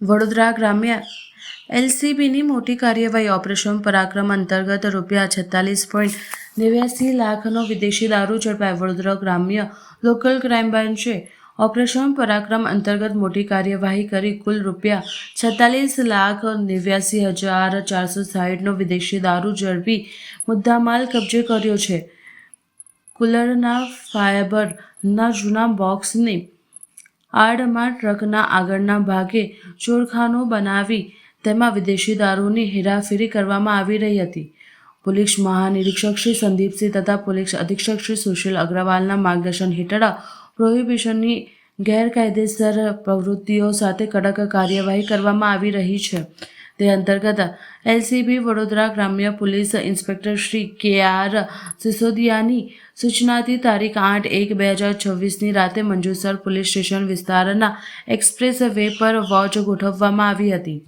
વડોદરા ગ્રામ્ય એલસીબીની મોટી કાર્યવાહી ઓપરેશન પરાક્રમ અંતર્ગત રૂપિયા છેતાલીસ પોઈન્ટ નેવ્યાસી લાખનો વિદેશી દારૂ ઝડપાય. વડોદરા ગ્રામ્ય લોકલ ક્રાઇમ બ્રાન્ચે ઓપરેશન પરાક્રમ અંતર્ગત મોટી કાર્યવાહી કરી કુલ રૂપિયા છેતાલીસ લાખ નેવ્યાસી હજાર ચારસો સાહીઠનો વિદેશી દારૂ ઝડપી મુદ્દામાલ કબજે કર્યો છે. કુલરના ફાયબરના જૂના બોક્સની આડમાં ટ્રકના આગળના ભાગે ચોરખાનું બનાવી તેમાં વિદેશી દારૂની હેરાફેરી કરવામાં આવી રહી હતી. પોલીસ મહાનિરીક્ષક શ્રી સંદીપસિંહ તથા પોલીસ અધિક્ષક શ્રી સુશીલ અગ્રવાલના માર્ગદર્શન હેઠળ પ્રોહિબિશનની ગેરકાયદેસર પ્રવૃત્તિઓ સાથે કડક કાર્યવાહી કરવામાં આવી રહી છે. તે અંતર્ગત એલસીબી, વડોદરા ગ્રામ્ય પોલીસ ઇન્સ્પેક્ટર શ્રી કે આર સિસોદિયાની સૂચનાથી તારીખ આઠ એક બે હજાર છવ્વીસની રાતે મંજુસર પોલીસ સ્ટેશન વિસ્તારના એક્સપ્રેસ વે પર વોચ ગોઠવવામાં આવી હતી.